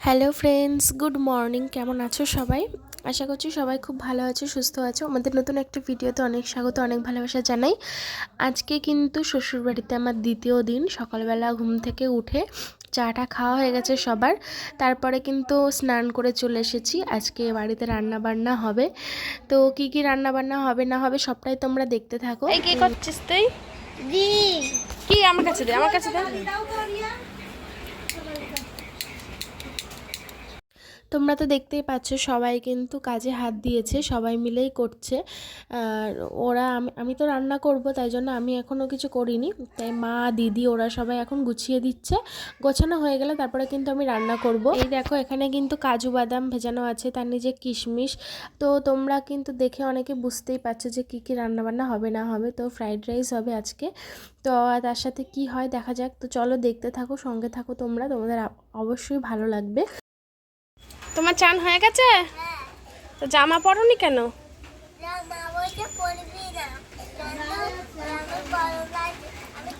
Hello friends good morning. কেমন আছো সবাই? আশা করছি সবাই খুব ভালো আছো সুস্থ আছো। আমাদের নতুন একটা ভিডিওতে অনেক স্বাগত অনেক ভালোবাসা জানাই। আজকে কিন্তু শ্বশুরবাড়িতে আমার দ্বিতীয় দিন। সকালবেলা ঘুম থেকে উঠে চাটা খাওয়া হয়ে গেছে সবার। তারপরে কিন্তু স্নান করে চলে এসেছি। আজকে বাড়িতে রান্না বান্না হবে। তো কি কি রান্না বান্না হবে না হবে সবটাই তোমরা দেখতে থাকো। কি করছিস তুই? কি আমার কাছে দে আমার কাছে দে। তোমরা তো দেখতেই পাচ্ছ সবাই কিন্তু কাজে হাত দিয়েছে, সবাই মিলেই করছে। আর ওরা আমি আমি তো রান্না করব, তাই জন্য আমি এখনও কিছু করিনি। তাই মা, দিদি ওরা সবাই এখন গুছিয়ে দিচ্ছে। গোছানো হয়ে গেলে তারপরে কিন্তু আমি রান্না করব। এই দেখো এখানে কিন্তু কাজু বাদাম ভেজানো আছে, তার নিজে কিশমিশ। তো তোমরা কিন্তু দেখে অনেকে বুঝতেই পারছ যে কী কী রান্নাবান্না হবে না হবে। তো ফ্রাইড রাইস হবে আজকে। তো তার সাথে কি হয় দেখা যাক। তো চলো দেখতে থাকো, সঙ্গে থাকো তোমরা। তোমাদের অবশ্যই ভালো লাগবে। তোমার চান হয়ে গেছে? তো জামা পরনি কেন?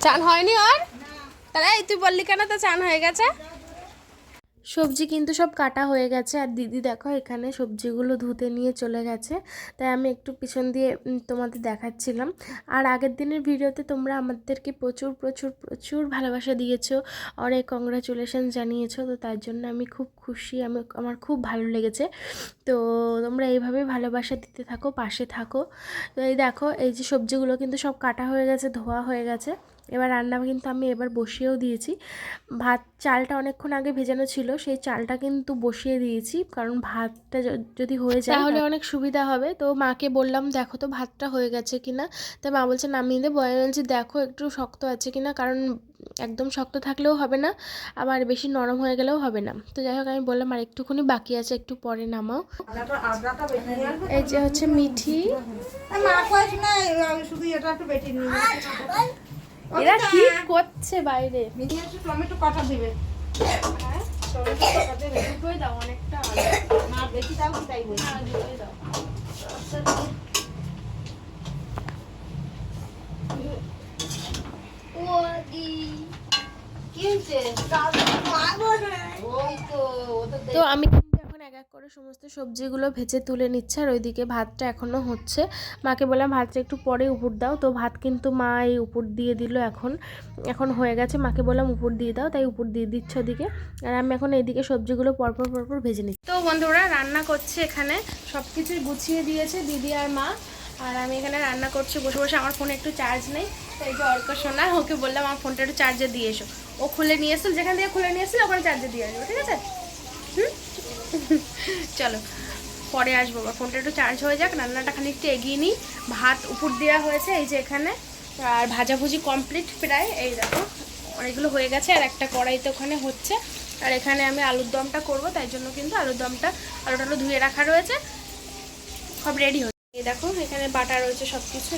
চান হয়নি ওর? তাহলে তুই বললি কেন তো চান হয়ে গেছে? সবজি কিন্তু সব কাটা হয়ে গেছে। আর দিদি দেখো এখানে সবজিগুলো ধুতে নিয়ে চলে গেছে। তাই আমি একটু পিছন দিয়ে তোমাদের দেখাচ্ছিলাম। আর আগের দিনের ভিডিওতে তোমরা আমাদেরকে প্রচুর প্রচুর প্রচুর ভালোবাসা দিয়েছ অনেক কংগ্রাচুলেশন জানিয়েছো। তো তার জন্য আমি খুব খুশি, আমি, আমার খুব ভালো লেগেছে। তো তোমরা এইভাবেই ভালোবাসা দিতে থাকো, পাশে থাকো। তো এই দেখো, এই যে সবজিগুলো কিন্তু সব কাটা হয়ে গেছে, ধোয়া হয়ে গেছে। এবার রান্না কিন্তু আমি এবার বসিয়েও দিয়েছি। ভাত চালটা অনেকক্ষণ আগে ভেজানো ছিল সেই চালটা কিন্তু বসিয়ে দিয়েছি কারণ ভাতটা যদি হয়ে যায় তাহলে অনেক সুবিধা হবে। তো মাকে বললাম দেখো তো ভাতটা হয়ে গেছে কিনা? তো মা বলছে নামিয়ে দেবো। আমি বলছি দেখো একটু শক্ত আছে কিনা? কারণ একদম শক্ত থাকলেও হবে না আবার বেশি নরম হয়ে গেলেও হবে না। তো যাই হোক আমি বললাম আর একটুখানি বাকি আছে একটু পরে নামাও। এই যে হচ্ছে মিঠি। মা কয়েছি না আমি শুধু এটা একটু বেটে নিই। এরা কি করছে বাইরে? টমেটো কাটা দিবে? টমেটো কাটা দেবে? দুটোই দাও অনেকটা না বেশি দাও কি তাই বলি দুটোই দাও। ও দি কি হয়েছে? মা বলে ওই তো আমি এক এক করে সমস্ত সবজিগুলো ভেজে তুলে নিচ্ছে আর ওইদিকে ভাতটা এখনও হচ্ছে। মাকে বললাম, ভাতটা একটু পরে উপর দাও। তো ভাত কিন্তু মা এই উপর দিয়ে দিল এখন। এখন হয়ে গেছে। মাকে বললাম, উপর দিয়ে দাও। তাই উপর দিয়ে দিচ্ছে ওদিকে। আর আমি এখন এইদিকে সবজিগুলো পরপর পরপর ভেজে নিচ্ছি। তো বন্ধুরা, রান্না করছে এখানে। সব কিছুই গুছিয়ে দিয়েছে দিদি আর মা। আর আমি এখানে রান্না করছি। বসে বসে আমার ফোনে একটু চার্জ নেই। তাই যে অর্ক শোনা, ওকে বললাম, আমার ফোনটা একটু চার্জে দিয়ে এসো। ও খুলে নিয়ে এসেছিল। যেখান থেকে খুলে নিয়ে এসেছিল, ওখানে চার্জে দিয়ে আসব। ঠিক আছে? হুম? চলো, পরে আসব বা ফোনটা একটু চার্জ হয়ে যাক, রান্নাটা খালি একটু এগিয়ে নিই। ভাত উপর দেওয়া হয়েছে এই যে এখানে। আর ভাজাভুজি কমপ্লিট প্রায়। এই দেখো, অনেকগুলো হয়ে গেছে আর একটা কড়াইতে ওখানে হচ্ছে। আর এখানে আমি আলুর দমটা করব, তাই জন্য কিন্তু আলুর দমটা আলু টালু ধুয়ে রাখা রয়েছে। সব রেডি হচ্ছে এই দেখো, এখানে বাটা রয়েছে সব কিছু।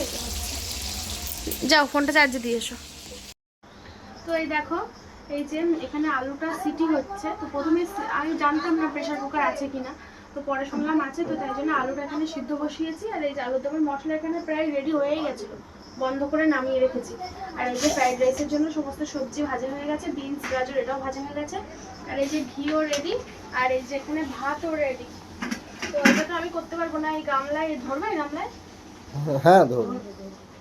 যাও ফোনটা চার্জে দিয়ে এসো। তো এই দেখো এই যে এখানে আলুটা সিটি হচ্ছে তো প্রথমে আমি জানতাম না প্রেশার কুকার আছে কিনা তো পরে শুনলাম আছে তো তাই জন্য আলুটা এখানে সিদ্ধ বসিয়েছি আর এই যে আলুর দমের মশলা এখানে প্রায় রেডি হয়েই গেছিল বন্ধ করে নামিয়ে রেখেছি। আর এই যে ফ্রাইড রাইসের জন্য সমস্ত সবজি ভাজা হয়ে গেছে বিনস গাজর এটাও ভাজা হয়ে গেছে আর এই যে ঘিও রেডি আর এই যে এখানে ভাতও রেডি তো এটা তো আমি করতে পারব না এই গামলায় ধরবে এই গামলায়? হ্যাঁ ধরবো।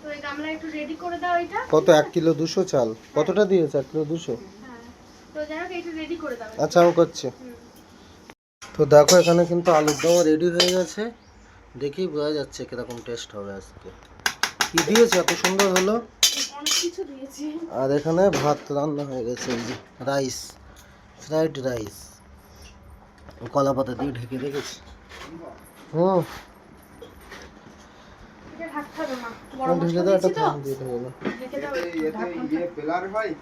তো এই গামলায় একটু রেডি করে দাও এটা। কত এক কিলো দুশো চাল? কতটা দিয়েছে এক কিলো দুশো? আচ্ছা আমি করছি। তো দেখো এখানে কিন্তু আলুর দম রেডি হয়ে গেছে। দেখেই বোঝা যাচ্ছে কীরকম টেস্ট হবে আজকে। কি দিয়েছে? এত সুন্দর হলো। অনেক কিছু দিয়েছি। আর এখানে ভাত রান্না হয়ে গেছে এই যে রাইস ফ্রাইড রাইস কলা পাতা দিয়ে ঢেকে রেখেছি। হুম। ঢেকে দাও একটা দিয়ে ঢেকে দাও। ঢেকে দাও হুম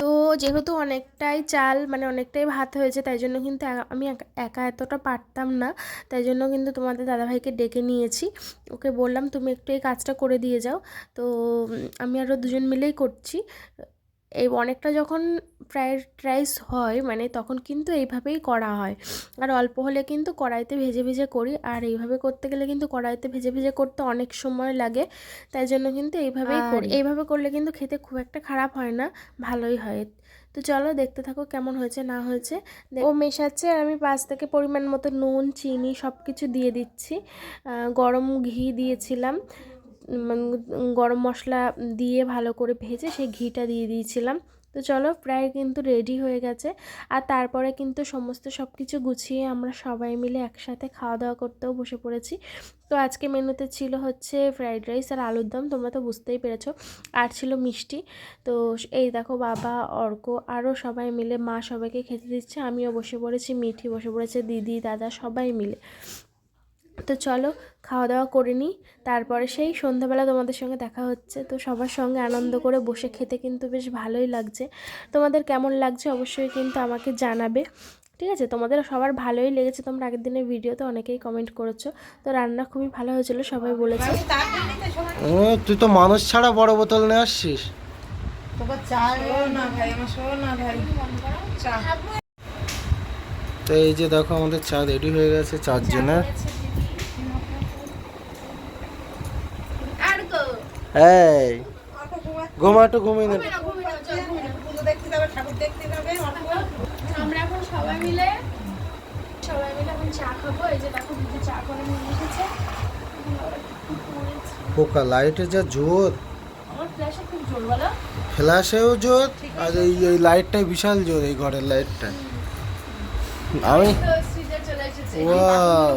তো যেহেতু অনেকটাই চাল মানে অনেকটাই ভাত হয়েছে, তাই জন্য কিন্তু আমি একা- একা এতটা পারতাম না। তাই জন্য কিন্তু তোমাদের দাদাভাইকে ডেকে নিয়েছি। ওকে বললাম, তুমি একটু এই কাজটা করে দিয়ে যাও। তো আমি আরও দুজন মিলেই করছি। এই অনেকটা যখন ফ্রায়েড রাইস হয় মানে তখন কিন্তু এইভাবেই করা হয়। আর অল্প হলে কিন্তু কড়াইতে ভেজে ভেজে করি। আর এইভাবে করতে গেলে কিন্তু কড়াইতে ভেজে ভেজে করতে অনেক সময় লাগে। তাই জন্য কিন্তু এইভাবেই করি। এইভাবে করলে কিন্তু খেতে খুব একটা খারাপ হয় না ভালোই হয়। তো চলো দেখতে থাকো কেমন হয়েছে না হয়েছে। ও মেশাচ্ছে আর আমি পাশ থেকে পরিমাণ মতো নুন চিনি সব কিছু দিয়ে দিচ্ছি। গরম ঘি দিয়েছিলাম। গরম মশলা দিয়ে ভালো করে ভেজে সেই ঘিটা দিয়ে দিয়েছিলাম। তো চলো প্রায় কিন্তু রেডি হয়ে গেছে। আর তারপরে কিন্তু সমস্ত সব কিছু গুছিয়ে আমরা সবাই মিলে একসাথে খাওয়া দাওয়া করতেও বসে পড়েছি। তো আজকে মেনুতে ছিল হচ্ছে ফ্রাইড রাইস আর আলুর দম, তোমরা তো বুঝতেই পেরেছ। আর ছিল মিষ্টি। তো এই দেখো বাবা, অর্ক আরও সবাই মিলে, মা সবাইকে খেতে দিচ্ছে, আমিও বসে পড়েছি, মিঠি বসে পড়েছে, দিদি, দাদা সবাই মিলে। তো চলো খাওয়া দাওয়া করে নিই। তারপরে সেই সন্ধ্যাবেলা তোমাদের সঙ্গে দেখা হচ্ছে। তো সবার সঙ্গে আনন্দ করে বসে খেতে কিন্তু বেশ ভালোই লাগছে। তোমাদের কেমন লাগছে অবশ্যই কিন্তু আমাকে জানাবে। ঠিক আছে? তোমাদের সবার ভালোই লেগেছে। তোমরা আগের দিনের ভিডিওতে অনেকেই কমেন্ট করেছ। তো রান্না খুবই ভালো হয়েছিল সবাই বলেছে। ও, তুই তো মানুষ ছাড়া বড় বোতল নিয়ে আসছিস। না ভাই না তো এই যে দেখো আমাদের চা রেডি হয়ে গেছে চারজনের। এই। ঘুমা একটু ঘুমিয়ে নে। পুজো দেখতে যাবে ঠাকুর দেখতে যাবে আমরা এখন সবাই মিলে সবাই মিলে এখন চা খাব। এই যে দেখো দিদি চা করে নিয়ে এসেছে। পোকা লাইটের যা জোর। ফ্ল্যাশেও জোর আর এই এই লাইটটাই বিশাল জোর এই ঘরের লাইটটা। আমি ওয়াও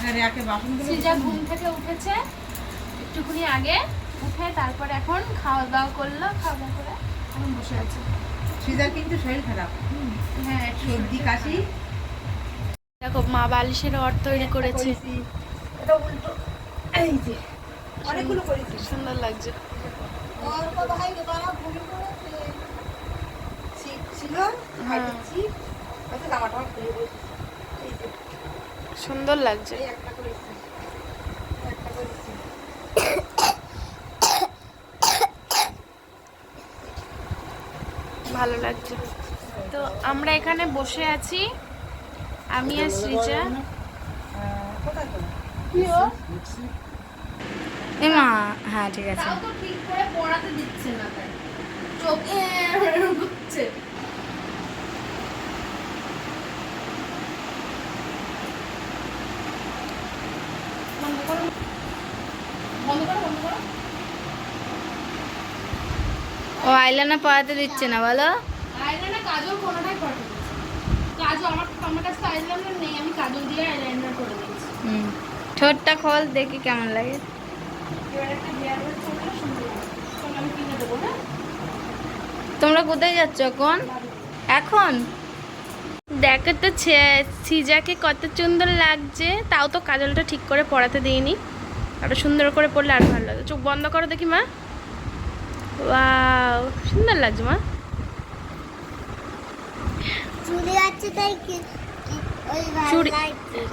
সিজা ঘুম থেকে উঠেছে একটুখানি আগে উঠে তারপরে এখন খাওয়া দাওয়া করল খাওয়া দাওয়া করে এখন বসে আছে। সিজার কিন্তু শরীর খারাপ। হ্যাঁ সর্দি কাশি। দেখো মা বালিশের অর তৈরি করেছে। এটা উল্টো। এই যে অনেকগুলো করেছি। সুন্দর লাগছে। ছিল হাইটের ছিপ হয়তো জামাটা আমার খুলে দিয়েছি। এই যে সুন্দর লাগছে। ভালো লাগছে। তো আমরা এখানে বসে আছি। আমি আর সৃজা। হ্যাঁ ঠিক আছে। চোখে ঘুরছে বন্ধ করো বন্ধ করো বন্ধ করো ও আইলানা পড়াতে দিচ্ছে না বলো। আইলাইনার কাজল কোনোটাই পড়াতে দিচ্ছে কাজল আমার আমার কাছে আইলাইনার নেই আমি কাজল দিয়ে আইলাইনার করে দিয়েছি। হুম। ঠোঁটটা খোল দেখি কেমন লাগে। হ্যাঁ? তোমরা কোথায় যাচ্ছ এখন? এখন? দেখো তো সিজাকে কত সুন্দর লাগছে। তাও তো কাজলটা ঠিক করে পড়াতে দিইনি। আরও সুন্দর করে পড়লে আরও ভালো লাগে। চোখ বন্ধ করো দেখি মা। ওয়াও সুন্দর লাগছে মা। চুলি আছে তাই চুড়ি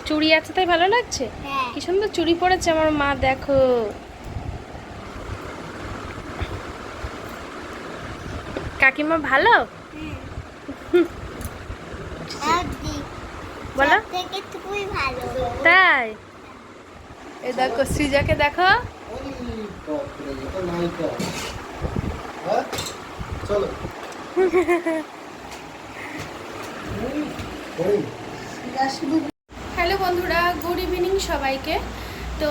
চুড়ি আছে তাই ভালো লাগছে? হ্যাঁ। কি সুন্দর চুড়ি পরেছে আমার মা দেখো। কাকিমা ভালো? বলো। খুবই ভালো। তাই? এই দেখো সৃজাকে দেখো। হ্যাঁ? হ্যালো বন্ধুরা, গুড ইভিনিং সবাইকে। তো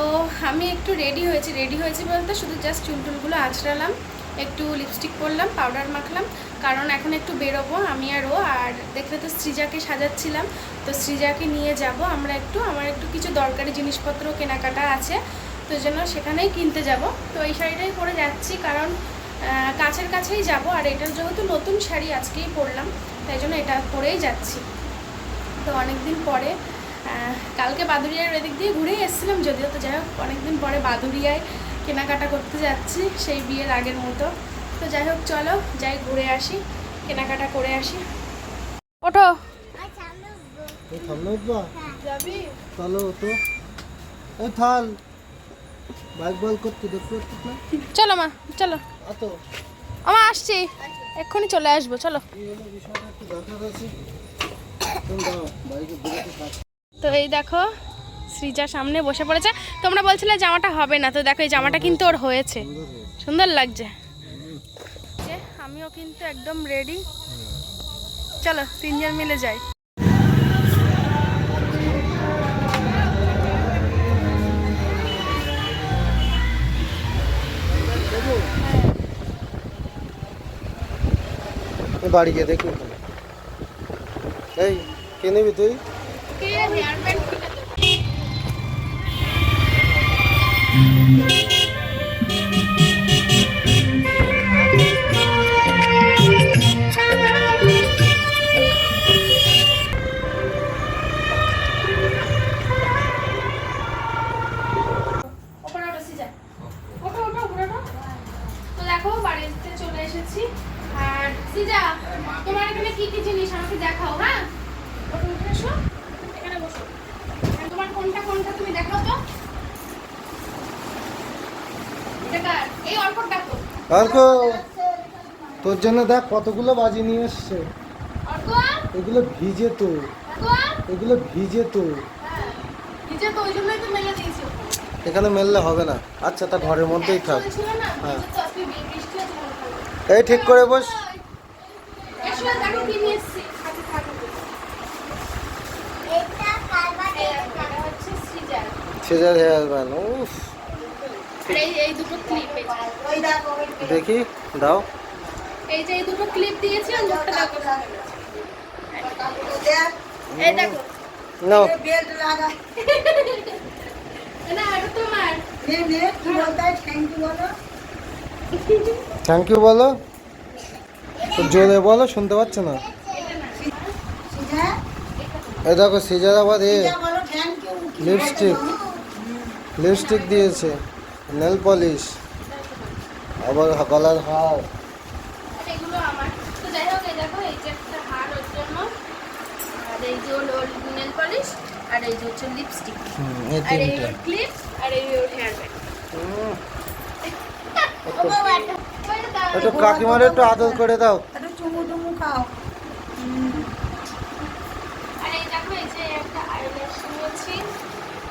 আমি একটু রেডি হয়েছি। রেডি হয়েছি বলতে শুধু জাস্ট চুলটুলগুলো আঁচড়ালাম, একটু লিপস্টিক পরলাম পাউডার মাখলাম। কারণ এখন একটু বেরোবো, আমি আর ও, আর দেখলে তো সৃজাকে সাজাচ্ছিলাম। তো সৃজাকে নিয়ে যাব আমরা একটু। আমার একটু কিছু দরকারি জিনিসপত্র কেনাকাটা আছে, তো জন্য সেখানেই কিনতে যাব। তো এই শাড়িটাই পরে যাচ্ছি, কারণ কাছের কাছেই যাব আর এটার যেহেতু নতুন শাড়ি আজকেই পরলাম তাই জন্য এটা পরেই যাচ্ছি। তো অনেক দিন পরে কালকে বাদুরিয়ার এদিক দিয়ে ঘুরেই এসেছিলাম যদিও তো যাই হোক অনেকদিন পরে বাদুরিয়ায় কেনাকাটা করতে যাচ্ছি সেই বিয়ের আগের মতো। তো যাই হোক চলো যাই ঘুরে আসি কেনাকাটা করে আসি। ওঠো! চলো মা চলো। এত আমা, আসছি। এক্ষুনি চলে আসব, চলো। তো এই দেখো, সৃজা সামনে বসে পড়েছে। তোমরা বলছিলে জামাটা হবে না, তো দেখো এই জামাটা কিন্তু ওর হয়েছে। সুন্দর লাগছে। আমিও কিন্তু একদম রেডি চলো, তিনজন মিলে যাই। বাড়ি গিয়ে দেখি এই কে নিবি তুই? জন্য দেখ কতগুলো বাজি নিয়ে এসছে। এগুলো ভিজে তো। এগুলো ভিজে তো। হ্যাঁ এখানে মেললে হবে না। আচ্ছা তা ঘরের মধ্যেই থাক। হ্যাঁ। এই ঠিক করে বস। এসো দেখো কি নিয়ে এসেছি। হাতে থাকো। এটা কারবার এই দেখো, এটা হচ্ছে সিজার। সেজার হেয়ার ব্যান্ড উফ দেখি দাও। এই যে এই দুটো ক্লিপ দিয়েছি আর মুখটা দেখো। এই দেখো। নাও। বেল্ট লাগা। না এটা তোমার। নে নে কি বলতে থ্যাংক ইউ বলো। থ্যাংক ইউ বলো। জোরে বলো শুনতে পাচ্ছে না? এই দেখো সিজার আবার এ লিপস্টিক লিপস্টিক দিয়েছে। নেল পলিশ আবার গলার হার আর এগুলো আমার তো যাই হোক এই দেখো এই যে একটা হার ওর জন্য। আর এই যে ওর নেল পলিশ আর এই যে হচ্ছে লিপস্টিক আর এই ওর ক্লিপ আর এই ওর হেয়ার ব্যান্ড একটু কাকিমার একটু আদর করে দাও। একটু চুমু টুমু খাও। আর এই দেখো এই যে একটা আইল্যাশ নিয়েছি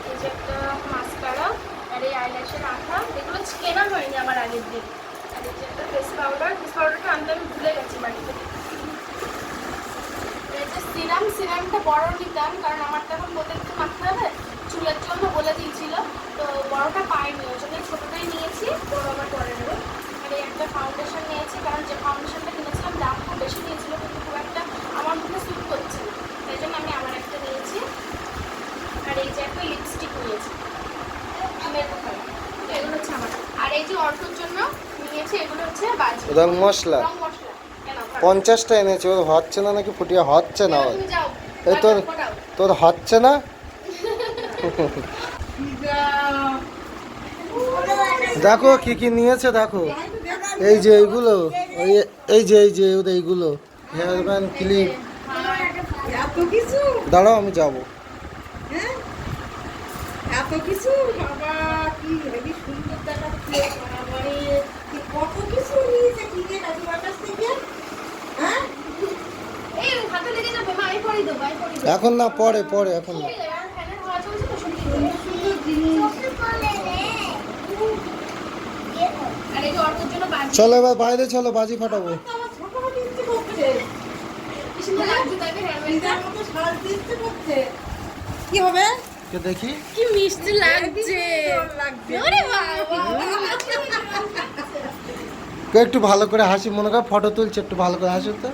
এই যে একটা মাস্কারা আর এই আইল্যাশের আঠা। এগুলো কেনা হয়নি আমার আগের দিন। আর এই যে একটা ফেস পাউডার ফেস পাউডারটা আনতে আমি ভুলে গেছি বাড়িতে। সিরাম সিরামটা বড় নিতাম কারণ আমার তো এখন প্রত্যেকদিন মাখতে হবে চুলের জন্য বলে দিয়েছিল। তো বড়টা পাইনি ওই জন্য ছোটোটাই নিয়েছি বড় আবার পরে নেব। আর এই একটা ফাউন্ডেশন নিয়েছি কারণ যে ফাউন্ডেশনটা কিনেছিলাম দাম খুব বেশি নিয়েছিল কিন্তু খুব একটা আমার মুখে স্যুট করছে না। তাই জন্য আমি আমার একটা নিয়েছি। আর এই যে একটা লিপস্টিক নিয়েছি। কালার তো এগুলো হচ্ছে আমার। আর এই যে অর্থর জন্য নিয়েছি এগুলো হচ্ছে বাজি। মশলা। পঞ্চাশটা এনেছে ওর হচ্ছে না নাকি ফুটিয়ে? হচ্ছে না ওর। এই তোর তোর হচ্ছে না? দেখো কি কি নিয়েছে দেখো। এই যে এইগুলো এই যে এই যে ওদের এইগুলো। হেয়ার ব্যান্ড ক্লিপ দাঁড়াও আমি যাব। হ্যাঁ? এত কিছু? বাবা কি হেবি সুন্দর দেখাচ্ছে বাবারে কি কত কিছু নিয়েছে কি রে কাকিমার কাছ থেকে হ্যাঁ এই হাতে লেগে যাবে মা এই পরেই দেবো এই পরেই দেবো এখন না পরে পরে এখন না। চলো এবার বাইরে চলো বাজি ফাটাবো। কি হবে কে দেখি? কি মিষ্টি লাগছে। একটু ভালো করে হাসি মনে কর ফটো তুলছে একটু ভালো করে হাসি তো।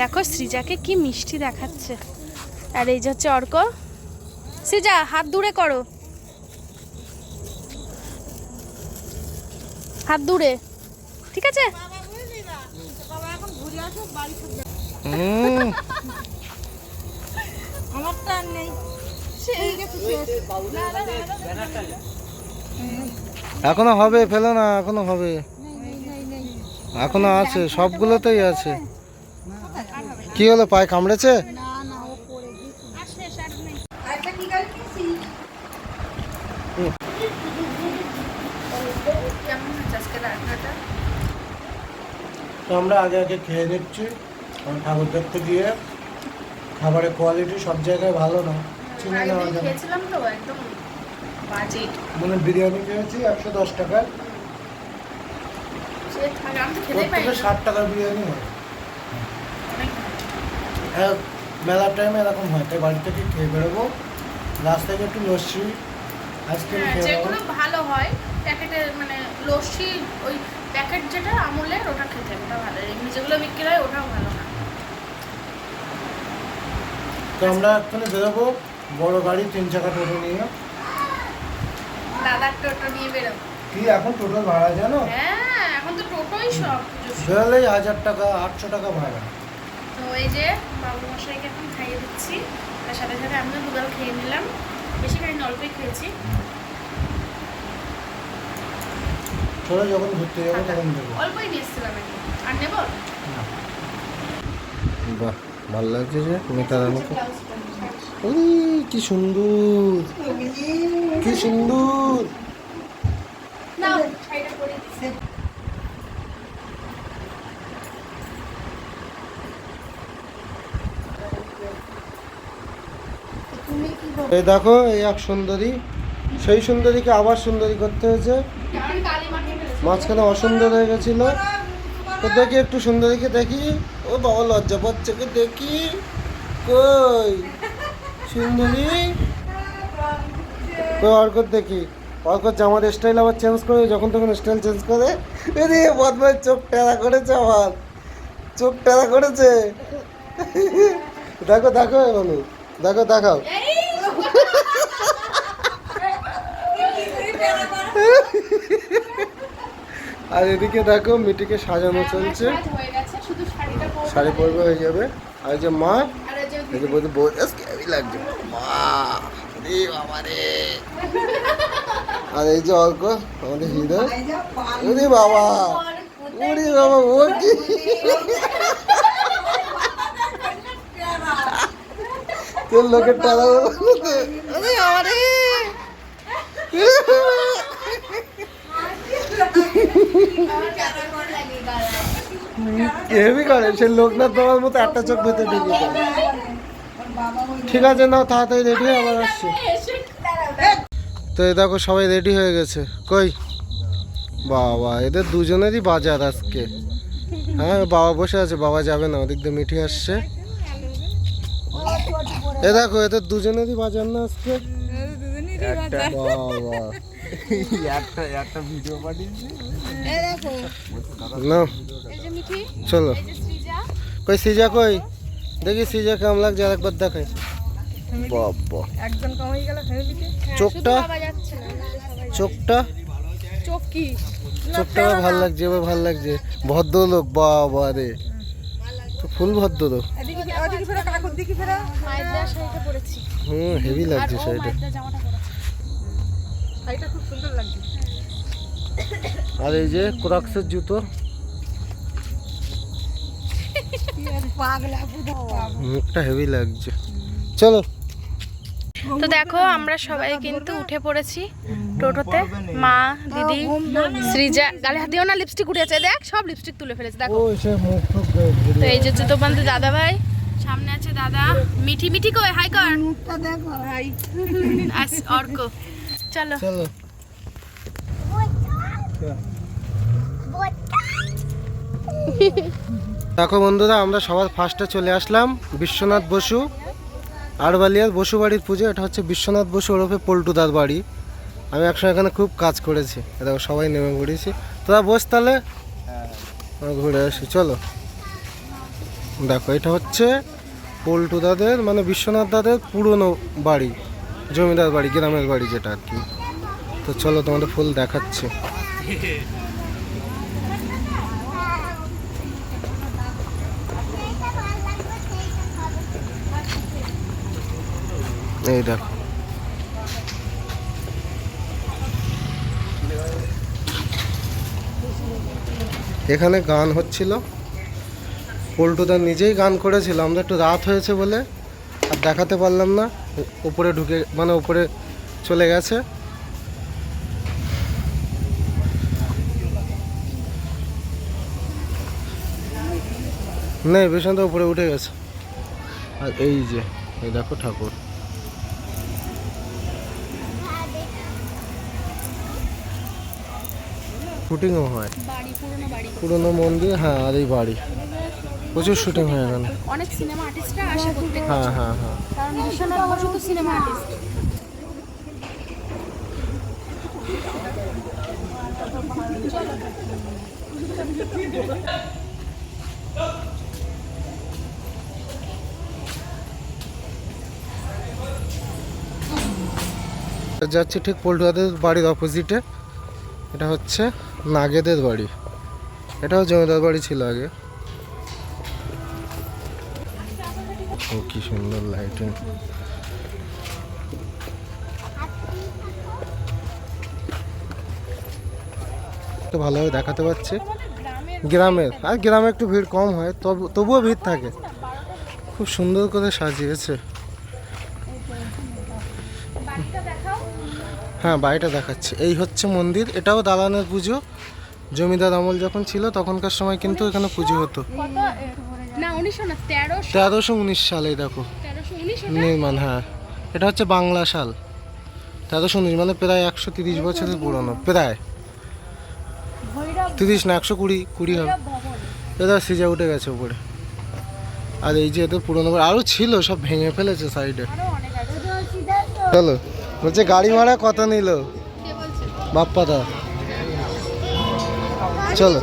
দেখো সৃজাকে কি মিষ্টি দেখাচ্ছে আর এই যে হচ্ছে অর্ক সৃজা হাত দূরে করো হাত দূরে ঠিক আছে হুম আমারটা নেই এখনও হবে ফেলো না এখনও হবে এখনও আছে সবগুলোতেই আছে। কি হলো পায়ে কামড়েছে? আমরা আগে আগে খেয়ে নিচ্ছি কারণ ঠাকুর দেখতে গিয়ে খাবারের কোয়ালিটি সব জায়গায় ভালো না। চিনি নেওয়া যাবে। মানে বিরিয়ানি খেয়েছি একশো দশ টাকায় সে থাকে আমি তো খেতেই পাই প্রত্যেকে না। ষাট টাকার বিরিয়ানি হয়। মেলার টাইমে এরকম হয় তাই বাড়ি থেকে খেয়ে বেরোবো। রাস্তায় একটু লস্যি আইসক্রিম হ্যাঁ খেয়ে যেগুলো ভালো হয় প্যাকেটের মানে লস্যি ওই প্যাকেট যেটা আমুলের ওটা খেতে ওটা ভালো। এমনি যেগুলো বিক্রি হয় ওটাও ভালো না। তো আমরা এক্ষুনি বেরোবো বড় গাড়ি তিন চাকা টোটো নিয়ে। দাদার টোটো নিয়ে বেরোবো। কি এখন টোটো ভাড়া জানো? হ্যাঁ। তো টোটোই সব। বেরোলেই হাজার টাকা আটশো টাকা ভাড়া তো এই যে বাবু মশাইকে এখন খাইয়ে দিচ্ছি তার সাথে সাথে আমিও দুগাল খেয়ে নিলাম। বেশি খাইনি অল্পই খেয়েছি। চলো যখন ঘুরতে যাব তখন দেবো। অল্পই নিয়ে এসেছিলাম আর নেব? বাহ ভালো লাগছে যে মেটা রানুকে ওই কি সুন্দর। কি সুন্দর নাও শাড়িটা পরে দিচ্ছি। এই দেখো, এই এক সুন্দরী। সেই সুন্দরীকে আবার সুন্দরী করতে হয়েছে। মাঝখানে অসুন্দর হয়ে গেছিল। তো দেখি একটু সুন্দরীকে দেখি। ও বাবা, লজ্জা পাচ্ছে দেখি। কই? সুন্দরী? কই, অর্কর দেখি। অর্কর জামার স্টাইল আবার চেঞ্জ করে, যখন তখন স্টাইল চেঞ্জ করে। এরে বদমাই চোখ টেরা করেছে আমার। চোখ টেরা করেছে। দেখো দেখো মানু দেখো, দেখাও। আর এদিকে দেখো মিটিকে সাজানো চলছে। হয়ে গেছে শুধু শাড়িটা পরবো। শাড়ি পরবে হয়ে যাবে। আর এই যে মা আর এই যে বলতে বউ হেভি লাগছে। মা রে বাবা রে। আর এই যে অল্প আমাদের হিরো। ওরে বাবা। ওরে বাবা ওর কি? তোর লোকের টাকা আরে বাবা রে। হেভি করে? সে লোকনাথ বাবার মতো একটা চোখ ভেতরে ঢুকে যায় ঠিক আছে নাও তাড়াতাড়ি রেডি হয়ে আবার আসছি। তো এই দেখো সবাই রেডি হয়ে গেছে। কই? বাবা এদের দুজনেরই বাজার আজকে। হ্যাঁ বাবা বসে আছে বাবা যাবে না ওদিক দিয়ে মিঠি আসছে। এ দেখো এদের দুজনেরই বাজার না আজকে? বাবা। না এই যে মিঠি চলো। কই সিজা কই? দেখি সিজা কেমন লাগছে আরেকবার দেখাই। বাবা। একজন কমাই গেল ফ্যামিলিতে। চোখটা? না। চোখটা? চোখ কি? চোখটা আমার ভালো লাগছে এবার ভালো লাগছে। ভদ্রলোক বাবা রে। তো ফুল ভদ্রলোক। হুম হেভি লাগছে শাড়িটা খুব সুন্দর লাগছে। আর এই যে ক্রক্সের জুতো। মুখটা হেভি লাগছে। চলো। তো দেখো আমরা সবাই কিন্তু উঠে পড়েছি টোটোতে। মা দিদি সৃজা গালে হাত দিও না লিপস্টিক উঠেছে দেখ সব লিপস্টিক তুলে ফেলেছে দেখো। তো এই যে জুতো পান্তে দাদা ভাই সামনে আছে দাদা। মিঠি মিঠি কই? হাই কর। মুখটা দেখো ভাই আস অর্ক। চলো। চলো। দেখো বন্ধুরা, আমরা সবার ফার্স্টে চলে আসলাম বিশ্বনাথ বসু আরবালিয়ার বসু বাড়ির পুজো। এটা হচ্ছে বিশ্বনাথ বসু ওরফে পল্টুদার বাড়ি। আমি একসময় এখানে খুব কাজ করেছি। দেখো, সবাই নেমে ঘুরেছি তোরা বস তাহলে। ঘুরে আসি, চলো। দেখো, এটা হচ্ছে পল্টু দাদের মানে বিশ্বনাথ দাদের পুরনো বাড়ি, জমিদার বাড়ি, গ্রামের বাড়ি যেটা আর কি। তো চলো তোমাদের ফুল দেখাচ্ছে। এই দেখো। এখানে গান হচ্ছিল। পল্টুদা নিজেই গান করেছিল, আমরা একটু রাত হয়েছে বলে, আর দেখাতে পারলাম না উপরে ঢুকে মানে উপরে চলে গেছে। নেই বেশান্ত উপরে উঠে গেছে। আর এই যে এই দেখো ঠাকুর। শুটিংও হয়। পুরনো মন্দির হ্যাঁ আর এই বাড়ি। প্রচুর শুটিং হয় এখানে। অনেক সিনেমা আর্টিস্টরা আসে প্রত্যেক হ্যাঁ হ্যাঁ হ্যাঁ। কারণ বিশ্বনাথ বসু তো সিনেমা আর্টিস্ট যাচ্ছে ঠিক পল্টুয়াদের বাড়ির অপোজিটে এটা হচ্ছে নাগেদের বাড়ি। এটাও জমিদার বাড়ি ছিল আগে। ও, কি সুন্দর লাইটিং তো ভালোভাবে দেখাতে পারছি গ্রামের, আর গ্রামে একটু ভিড় কম হয়, তবু তবুও ভিড় থাকে। খুব সুন্দর করে সাজিয়েছে। হ্যাঁ বাড়িটা দেখাচ্ছে। এই হচ্ছে মন্দির এটাও দালানের পুজো। জমিদার আমল যখন ছিল তখনকার সময় কিন্তু এখানে পুজো হতো। তেরোশো? উনিশ সালে দেখো। নির্মাণ হ্যাঁ। এটা হচ্ছে বাংলা সাল। তেরোশো উনিশ মানে প্রায় একশো তিরিশ বছরের পুরনো প্রায়। তিরিশ না একশো কুড়ি কুড়ি হবে এটা সিজা উঠে গেছে উপরে। আর এই যে এদের পুরনো আরও ছিল সব ভেঙে ফেলেছে সাইডে। চলো। বলছে গাড়ি ভাড়া কত নিল? বাপ্পাদা। চলো।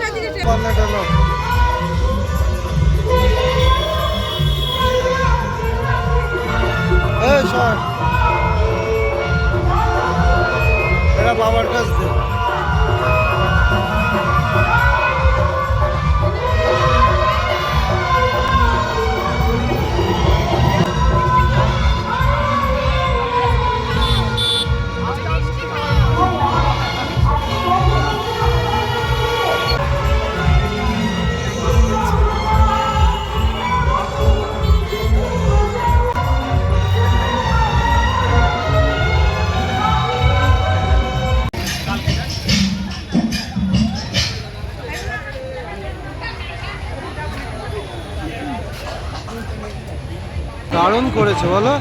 দারুণ করেছে বলো?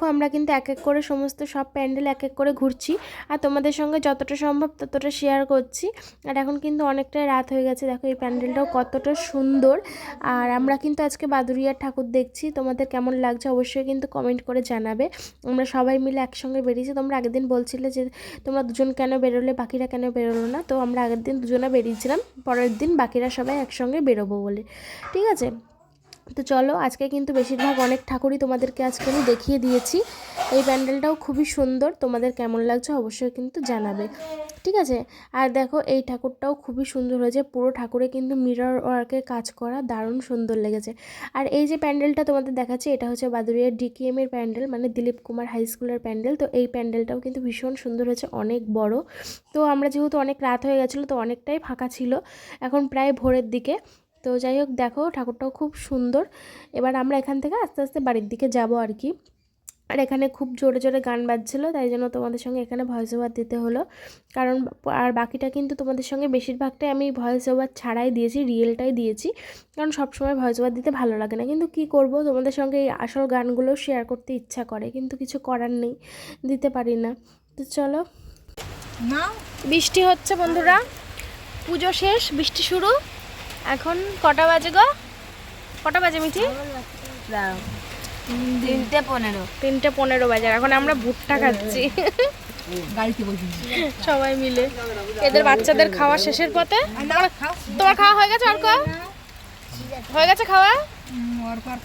দেখো, আমরা কিন্তু এক এক করে সমস্ত সব প্যান্ডেল এক এক করে ঘুরছি আর তোমাদের সঙ্গে যতটা সম্ভব ততটা শেয়ার করছি। আর এখন কিন্তু অনেকটাই রাত হয়ে গেছে, দেখো এই প্যান্ডেলটাও কতটা সুন্দর। আর আমরা কিন্তু আজকে বাদুরিয়ার ঠাকুর দেখছি, তোমাদের কেমন লাগছে অবশ্যই কিন্তু কমেন্ট করে জানাবে। আমরা সবাই মিলে একসঙ্গে বেরিয়েছি, তোমরা আগের দিন বলছিলে যে তোমরা দুজন কেন বেরোলে, বাকিরা কেন বেরোলো না, তো আমরা আগের দিন দুজনে বেরিয়েছিলাম, পরের দিন বাকিরা সবাই একসঙ্গে বেরোবো বলে। ঠিক আছে? তো চলো, আজকে কিন্তু বেশিরভাগ অনেক ঠাকুরই তোমাদেরকে আজকে আমি দেখিয়ে দিয়েছি। এই প্যান্ডেলটাও খুবই সুন্দর, তোমাদের কেমন লাগছে অবশ্যই কিন্তু জানাবে। ঠিক আছে? আর দেখো, এই ঠাকুরটাও খুবই সুন্দর হয়েছে, পুরো ঠাকুরে কিন্তু মিরর ওয়ার্কের কাজ করা দারুণ সুন্দর লেগেছে। আর এই যে প্যান্ডেলটা তোমাদের দেখাচ্ছি, এটা হচ্ছে বাদুরিয়ার ডিকেএম এর প্যান্ডেল মানে দিলীপ কুমার হাই স্কুলের প্যান্ডেল। তো এই প্যান্ডেলটাও কিন্তু ভীষণ সুন্দর হয়েছে, অনেক বড়। তো আমরা যেহেতু অনেক রাত হয়ে গেছিল, তো অনেকটাই ফাঁকা ছিল। এখন প্রায় ভোরের দিকে। তো যাই হোক, দেখো ঠাকুরটাও খুব সুন্দর। এবার আমরা এখান থেকে আস্তে আস্তে বাড়ির দিকে যাব আর কি। আর এখানে খুব জোরে জোরে গান বাজছিল, তাই জন্য তোমাদের সঙ্গে এখানে ভয়েস ওভার দিতে হলো। কারণ আর বাকিটা কিন্তু তোমাদের সঙ্গে বেশিরভাগটাই আমি ভয়েস ওভার ছাড়াই দিয়েছি রিয়েলটাই দিয়েছি। কারণ সবসময় ভয়েস ওভার দিতে ভালো লাগে না। কিন্তু কি করব, তোমাদের সঙ্গে এই আসল গানগুলো শেয়ার করতে ইচ্ছা করে, কিন্তু কিছু করার নেই, দিতে পারি না। তো চলো। বৃষ্টি হচ্ছে বন্ধুরা। পুজো শেষ, বৃষ্টি শুরু। এখন কটা বাজে গো? কটা বাজে মিঠি? তিনটে পনেরো। তিনটে পনেরো বাজে এখন আমরা ভুট্টা খাচ্ছি। সবাই মিলে। এদের বাচ্চাদের খাওয়া শেষের পথে? তোমার খাওয়া হয়ে গেছে অর্ক? হয়ে গেছে খাওয়া?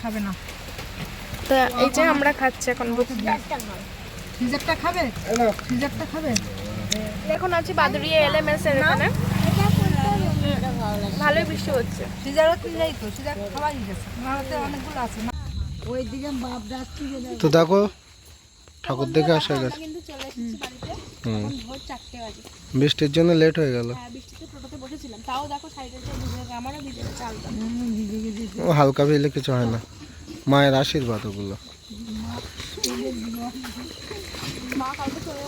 খাবে না। তো এই যে আমরা খাচ্ছি এখন ভুট্টা। সিজারটা খাবে? সিজারটা খাবে? এখন আছি বাদুড়িয়া এলএমএস এর এখানে। ভালোই বৃষ্টি হচ্ছে। তো দেখো ঠাকুর দেখে আসা গেছে। কিন্তু চলে এসেছি বাড়িতে। হুম। এখন ভোর চারটে বাজে। বৃষ্টির জন্য লেট হয়ে গেল। হ্যাঁ ও হালকা ভিজলে কিছু হয় না। মায়ের আশীর্বাদ ওগুলো। মা কালকে চলে